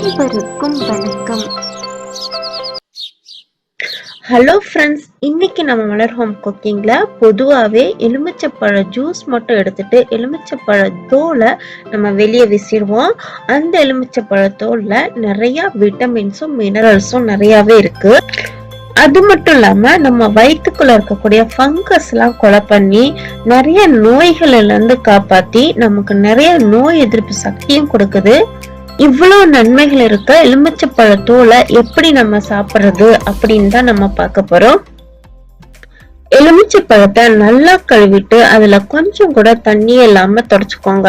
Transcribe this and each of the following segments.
அனைவருக்கும் வணக்கம். Hello friends இன்னைக்கு நம்ம மலர் ஹோம் குக்கிங்ல பொதுவாகவே எலுமிச்சப்பழ ஜூஸ் மட்டும் எடுத்துட்டு எலுமிச்சப்பழ தோலை நம்ம வெளியே விசிடுவோம் அந்த எலுமிச்சப்பழ தோலில் நிறைய விட்டமின்ஸும் மினரல்ஸும் நிறையாவே இருக்கு. அது மட்டும் இல்லாம நம்ம வயிற்றுக்குள்ள இருக்கக்கூடிய ஃபங்கஸ் எல்லாம் கொலை பண்ணி நிறைய நோய்கள்ல இருந்து காப்பாத்தி நமக்கு நிறைய நோய் எதிர்ப்பு சக்தியும் கொடுக்குது. இவ்வளோ நன்மைகள் இருக்க? எலுமிச்சப்பழ தோலை எப்படி நம்ம சாப்பிட்றது அப்படின்னு தான் நம்ம பார்க்க போறோம். எலுமிச்சப்பழத்தை நல்லா கழுவிட்டு அதில் கொஞ்சம் கூட தண்ணி இல்லாமல் தொடச்சிக்கோங்க.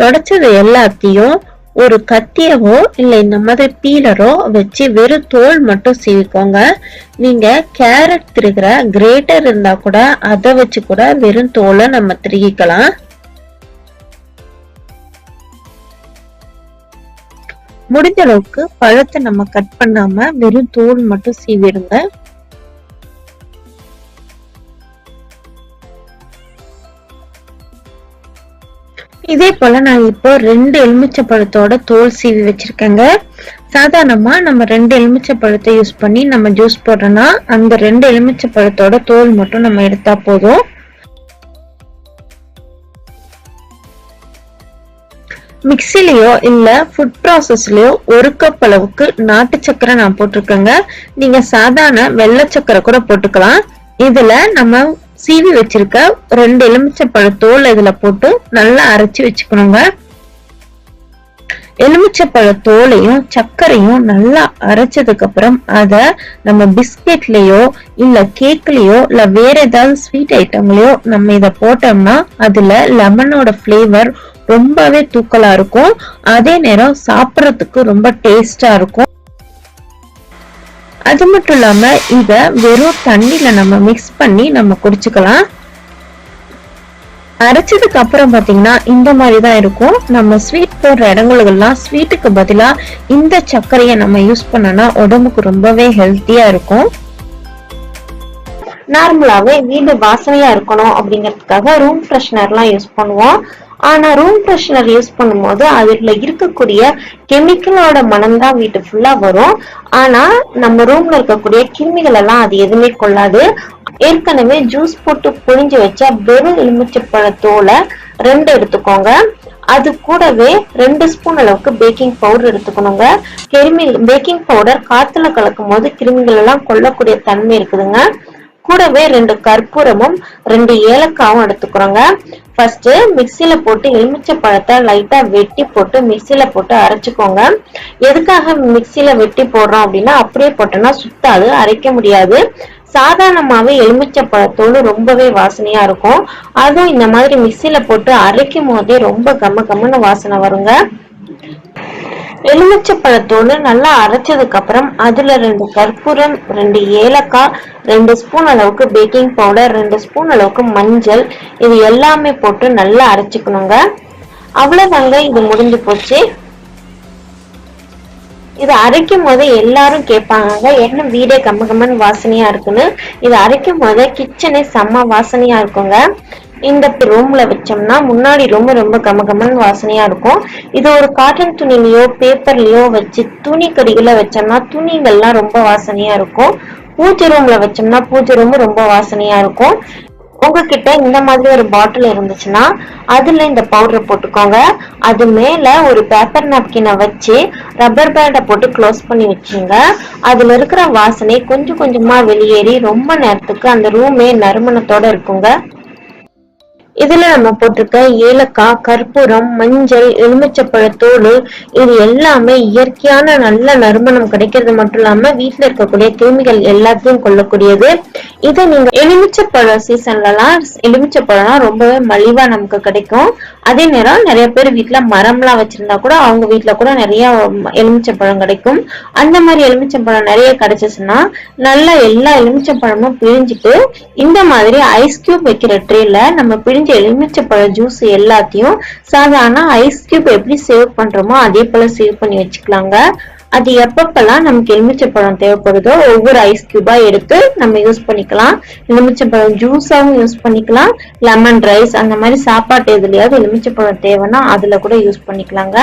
தொடச்சது எல்லாத்தையும் ஒரு கத்தியவோ இல்லை இந்த மாதிரி பீலரோ வச்சு வெறும் தோல் மட்டும் சீவிக்கோங்க. நீங்கள் கேரட் திருகிற கிரேட்டர் இருந்தால் கூட அதை வச்சு கூட வெறும் தோலை நம்ம திருகிக்கலாம். முடிஞ்ச அளவுக்கு பழத்தை நம்ம கட் பண்ணாம வெறும் தோல் மட்டும் சீவிடுங்க. இதே போல நான் இப்போ ரெண்டு எலுமிச்சை பழத்தோட தோல் சீவி வச்சிருக்கேங்க. சாதாரணமா நம்ம ரெண்டு எலுமிச்சை பழத்தை யூஸ் பண்ணி நம்ம ஜூஸ் போடுறோம்னா அந்த ரெண்டு எலுமிச்சை பழத்தோட தோல் மட்டும் நம்ம எடுத்தா போதும். மிக்சிலேயோ இல்ல ஃபுட் ப்ராசஸ்லயோ ஒரு கப் அளவுக்கு நாட்டு சக்கரை நான் போட்டிருக்கேங்க. நீங்க சாதாரண வெள்ளை சக்கரை கூட போட்டுக்கலாம். இதுல நம்ம சீவி வச்சிருக்க ரெண்டு எலுமிச்சைப்பழ தோல் இதுல போட்டு நல்லா அரைச்சு வச்சுக்கணுங்க. எலுமிச்சைப்பழ தோலையும் சர்க்கரையும் நல்லா அரைச்சதுக்கு அப்புறம் அத நம்ம பிஸ்கெட்லயோ இல்ல கேக்லயோ இல்ல வேற ஏதாவது ஸ்வீட் ஐட்டங்களையோ நம்ம இதை போட்டோம்னா அதுல லெமனோட ஃப்ளேவர் ரொம்பவே தூக்கலா இருக்கும். அதே நேரம் சாப்பிடறதுக்கு ரொம்ப டேஸ்டா இருக்கும். அது மட்டும் இல்லாம இத வெறும் தண்ணில நம்ம மிக்ஸ் பண்ணி நம்ம குடிச்சுக்கலாம். அரைச்சதுக்கு அப்புறம் பாத்தீங்கன்னா இந்த மாதிரி தான் இருக்கும். நம்ம ஸ்வீட் போடுற இடங்களுக்கெல்லாம் ஸ்வீட்டுக்கு பதிலா இந்த சர்க்கரையை நம்ம யூஸ் பண்ணோம்னா உடம்புக்கு ரொம்பவே ஹெல்த்தியா இருக்கும். நார்மலாவே வீடு வாசனையா இருக்கணும் அப்படிங்கிறதுக்காக ரூம் ஃப்ரெஷ்னர்லாம் யூஸ் பண்ணுவோம். ஆனா ரூம் ஃப்ரெஷ்னர் யூஸ் பண்ணும்போது அதுல இருக்கக்கூடிய கெமிக்கலோட மனம் தான் வீட்டு ஃபுல்லா வரும். ஆனா நம்ம ரூம்ல இருக்கக்கூடிய கிருமிகள் எல்லாம் அது எதுவுமே கொள்ளாது. ஏற்கனவே ஜூஸ் போட்டு புழிஞ்சு வச்ச வெறும் எலுமிச்சப்பழ தோலை ரெண்டு எடுத்துக்கோங்க. அது கூடவே ரெண்டு ஸ்பூன் அளவுக்கு பேக்கிங் பவுடர் எடுத்துக்கணுங்க. கிருமி பேக்கிங் பவுடர் காத்துல கலக்கும் போது கிருமிகள் எல்லாம் கொல்லக்கூடிய தன்மை இருக்குதுங்க. கூடவே ரெண்டு கற்பூரமும் ரெண்டு ஏலக்காவும் எடுத்துக்கிறோங்க. ஃபர்ஸ்ட் மிக்சியில போட்டு எலுமிச்சை பழத்தை லைட்டா வெட்டி போட்டு மிக்சியில போட்டு அரைச்சுக்கோங்க. எதுக்காக மிக்சியில வெட்டி போடுறோம் அப்படின்னா அப்படியே போட்டோம்னா சுத்தாது அரைக்க முடியாது. சாதாரணமாவே எலுமிச்சை பழத்தோடு ரொம்பவே வாசனையா இருக்கும். அதுவும் இந்த மாதிரி மிக்சியில போட்டு அரைக்கும் போதே ரொம்ப கம்ம கம்மன்னு வாசனை வருங்க. எலுமிச்சை பழத்தோடு நல்லா அரைச்சதுக்கு அப்புறம் அதுல ரெண்டு கற்பூரம் ரெண்டு ஏலக்காய் ரெண்டு ஸ்பூன் அளவுக்கு பேக்கிங் பவுடர் ரெண்டு ஸ்பூன் அளவுக்கு மஞ்சள் இது எல்லாமே போட்டு நல்லா அரைச்சுக்கணுங்க. அவ்வளவுதாங்க இது முடிஞ்சு போச்சு. இது அரைக்கும் போது எல்லாரும் கேட்பாங்க என்ன வீடே கம்ம கம்மன் வாசனையா இருக்குன்னு? இது அரைக்கும் போது கிச்சனே செம்ம வாசனையா இருக்குங்க. இந்த ரூம்ல வச்சோம்னா முன்னாடி ரொம்ப ரொம்ப கமகமன் வாசனையா இருக்கும். இது ஒரு காட்டன் துணிலையோ பேப்பர்லயோ வச்சு துணி கடிகளை வச்சோம்னா துணிகள்லாம் ரொம்ப வாசனையா இருக்கும். பூஜை ரூம்ல வச்சோம்னா பூஜை ரூம் ரொம்ப வாசனையா இருக்கும். உங்ககிட்ட இந்த மாதிரி ஒரு பாட்டில் இருந்துச்சுன்னா அதுல இந்த பவுடர் போட்டுக்கோங்க. அது மேல ஒரு பேப்பர் நாப்கினை வச்சு ரப்பர் பேண்டை போட்டு க்ளோஸ் பண்ணி வச்சுங்க. அதுல இருக்கிற வாசனை கொஞ்சம் கொஞ்சமா வெளியேறி ரொம்ப நேரத்துக்கு அந்த ரூமே நறுமணத்தோட இருக்குங்க. இதுல நம்ம போட்டிருக்க ஏலக்காய் கற்பூரம் மஞ்சள் எலுமிச்சப்பழத்தோடு இது எல்லாமே இயற்கையான நல்ல நறுமணம் கிடைக்கிறது மட்டும் இல்லாம வீட்டுல இருக்கக்கூடிய கிருமிகள் எல்லாத்தையும் கொள்ளக்கூடியது இதை நீங்க எலுமிச்சப்பழ சீசன்லலாம் எலுமிச்சப்பழம்லாம் ரொம்பவே மலிவா நமக்கு கிடைக்கும். அதே நேரம் நிறைய பேர் வீட்டுல மரம்லாம் வச்சிருந்தா கூட அவங்க வீட்டுல கூட நிறைய எலுமிச்சம்பழம் கிடைக்கும். அந்த மாதிரி எலுமிச்சம்பழம் நிறைய கிடைச்சிச்சுன்னா நல்லா எல்லா எலுமிச்சம்பழமும் பிழிஞ்சிட்டு இந்த மாதிரி ஐஸ் கியூப் வைக்கிற ட்ரேல நம்ம பிழிஞ்ச எலுமிச்சப்பழ ஜூஸ் எல்லாத்தையும் சாதாரண ஐஸ் கியூப் எப்படி சேவ் பண்றோமோ அதே போல சேவ் பண்ணி வச்சுக்கலாங்க. அது எப்பப்பெல்லாம் நமக்கு எலுமிச்சைப்பழம் தேவைப்படுதோ ஒவ்வொரு ஐஸ் கியூபா எடுத்து நம்ம யூஸ் பண்ணிக்கலாம். எலுமிச்சைப்பழம் ஜூஸாவும் யூஸ் பண்ணிக்கலாம். லெமன் ரைஸ் அந்த மாதிரி சாப்பாட்டு எதுலையாவது எலுமிச்சைப்பழம் தேவைன்னா அதுல கூட யூஸ் பண்ணிக்கலாங்க.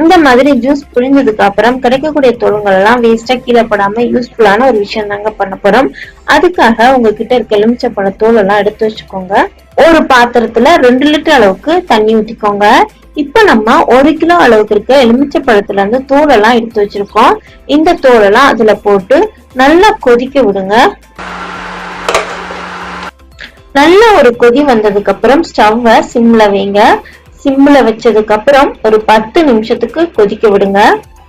இந்த மாதிரி ஜூஸ் புழிஞ்சதுக்கு அப்புறம் கிடைக்கக்கூடிய தோல்கள் எல்லாம் வேஸ்டா கீழே படாம யூஸ்ஃபுல்லான ஒரு விஷயம் தாங்க பண்ண போறோம். அதுக்காக உங்ககிட்ட இருக்க எலுமிச்சப்பழ தோல் எல்லாம் எடுத்து வச்சுக்கோங்க. ஒரு பாத்திரத்துல ரெண்டு லிட்டர் அளவுக்கு தண்ணி ஊத்திக்கோங்க. இப்ப நம்ம ஒரு கிலோ அளவுக்கு இருக்க எலுமிச்சை பழத்துல இருந்து தோல் எல்லாம் எடுத்து வச்சிருக்கோம். இந்த தோல் எல்லாம் அதுல போட்டு நல்லா கொதிக்க விடுங்க. நல்ல ஒரு கொதி வந்ததுக்கு அப்புறம் ஸ்டவ்வை சிம்ல வைங்க. சிம்ல வச்சதுக்கு அப்புறம் ஒரு பத்து நிமிஷத்துக்கு கொதிக்க விடுங்க.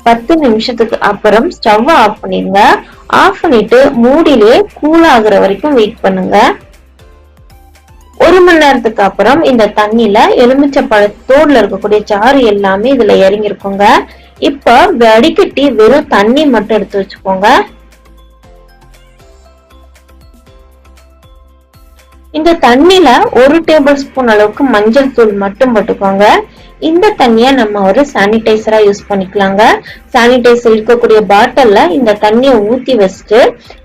பத்து நிமிஷத்துக்கு அப்புறம் ஸ்டவ் ஆஃப் பண்ணிடுங்க. ஆஃப் பண்ணிட்டு மூடிலே கூல் ஆகுற வரைக்கும் வெயிட் பண்ணுங்க. ஒரு மணி நேரத்துக்கு அப்புறம் இந்த தண்ணியில எலுமிச்சை பழத்தோடுல இருக்கக்கூடிய சாறு எல்லாமே இதுல இறங்கிருக்குங்க இப்ப வடிகட்டி வெறும் தண்ணி மட்டும் எடுத்து வச்சுக்கோங்க. இந்த தண்ணியில ஒரு டேபிள் ஸ்பூன் அளவுக்கு மஞ்சள் தூள் மட்டும் போட்டுக்கோங்க. இந்த தண்ணிய நம்ம ஒரு சானிடைசரா யூஸ் பண்ணிக்கலாங்க. சானிடைசர் இருக்கக்கூடிய பாட்டில்ல இந்த தண்ணியை ஊத்தி வச்சுட்டு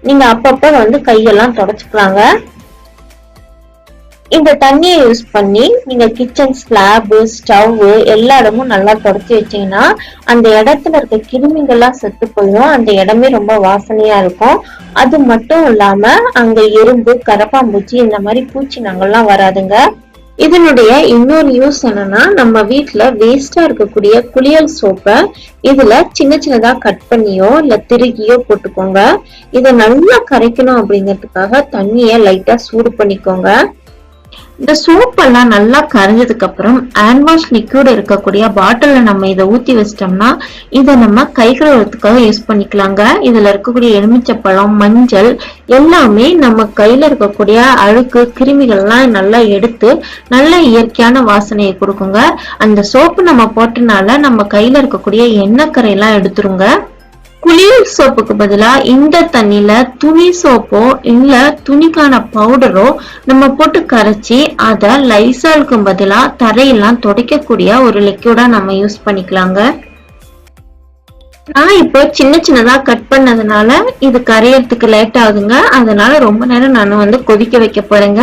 நீங்க அப்பப்ப வந்து கையெல்லாம் தொடச்சுக்கலாங்க. இந்த தண்ணியை யூஸ் பண்ணி நீங்க கிச்சன் ஸ்லாபு ஸ்டவ் எல்லா இடமும் நல்லா தொடச்சி வச்சீங்கன்னா அந்த இடத்துல இருக்க கிருமிகள்லாம் செத்து போயிடும். அந்த இடமே ரொம்ப வாசனையா இருக்கும். அது மட்டும் இல்லாம அங்க எறும்பு கரப்பாம்பூச்சி இந்த மாதிரி பூச்சி நாங்கள்லாம் வராதுங்க. இதனுடைய இன்னொரு யூஸ் என்னன்னா நம்ம வீட்டில் வேஸ்டா இருக்கக்கூடிய குளியல் சோப்பை இதுல சின்ன சின்னதா கட் பண்ணியோ இல்ல திருகியோ போட்டுக்கோங்க. இதை நல்லா கரைக்கணும் அப்படிங்கிறதுக்காக தண்ணிய லைட்டா சூடு பண்ணிக்கோங்க. இந்த சோப் எல்லாம் நல்லா கரைஞ்சதுக்கு அப்புறம் ஹேண்ட் வாஷ் லிக்யூட் இருக்கக்கூடிய பாட்டில நம்ம இதை ஊத்தி வச்சிட்டோம்னா இதை நம்ம கை கழுவுறதுக்காக யூஸ் பண்ணிக்கலாங்க. இதுல இருக்கக்கூடிய எலுமிச்சப்பழம் மஞ்சள் எல்லாமே நம்ம கையில இருக்கக்கூடிய அழுக்கு கிருமிகள் எல்லாம் நல்லா எடுத்து நல்ல இயற்கையான வாசனையை கொடுக்குங்க. அந்த சோப்பு நம்ம போட்டனால நம்ம கையில இருக்கக்கூடிய எண்ணெய் கரையெல்லாம் எடுத்துருங்க. குளியல் சோப்புக்கு பதிலாக இந்த தண்ணியில துணி சோப்போ இல்லை துணிக்கான பவுடரோ நம்ம போட்டு கரைச்சி அதை லைசாலுக்கு பதிலாக தரையெல்லாம் துடைக்கக்கூடிய ஒரு லிக்விடா நம்ம யூஸ் பண்ணிக்கலாங்க. நான் இப்போ சின்ன சின்னதாக கட் பண்ணதுனால இது கரையறதுக்கு லேட் ஆகுதுங்க. அதனால ரொம்ப நேரம் நான் வந்து கொதிக்க வைக்க போறேங்க.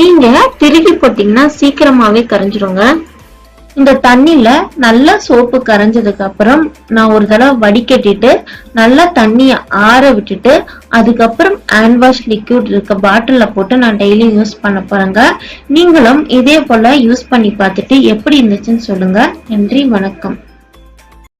நீங்க திருகி போட்டீங்கன்னா சீக்கிரமாவே கரைஞ்சிருங்க. இந்த தண்ணியில நல்லா சோப்பு கரைஞ்சதுக்கு அப்புறம் நான் ஒரு தடவை வடிகட்டிட்டு நல்லா தண்ணியை ஆற விட்டுட்டு அதுக்கப்புறம் ஹேண்ட் வாஷ் லிக்யூட் இருக்க பாட்டிலில் போட்டு நான் டெய்லி யூஸ் பண்ண போறேங்க. நீங்களும் இதே போல யூஸ் பண்ணி பார்த்துட்டு எப்படி இருந்துச்சுன்னு சொல்லுங்க. நன்றி வணக்கம்.